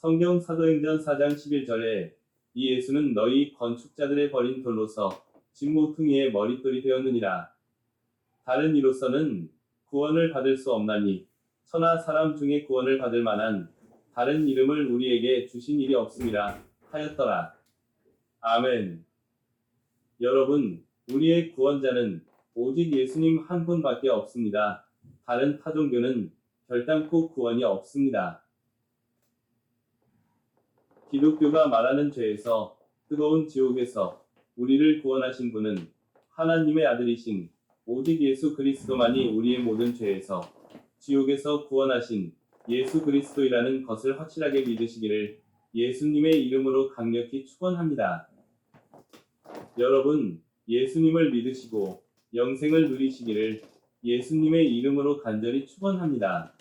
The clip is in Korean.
성경 사도행전 4장 11절에 이 예수는 너희 건축자들의 버린 돌로서 집 모퉁이의 머릿돌이 되었느니라. 다른 이로서는 구원을 받을 수 없나니 천하 사람 중에 구원을 받을 만한 다른 이름을 우리에게 주신 일이 없음이라 하였더라. 아멘. 여러분, 우리의 구원자는 오직 예수님 한 분밖에 없습니다. 다른 타종교는 결단코 구원이 없습니다. 기독교가 말하는 죄에서 뜨거운 지옥에서 우리를 구원하신 분은 하나님의 아들이신 오직 예수 그리스도만이 우리의 모든 죄에서 지옥에서 구원하신 예수 그리스도이라는 것을 확실하게 믿으시기를 예수님의 이름으로 강력히 축원합니다. 여러분, 예수님을 믿으시고 영생을 누리시기를 예수님의 이름으로 간절히 축원합니다.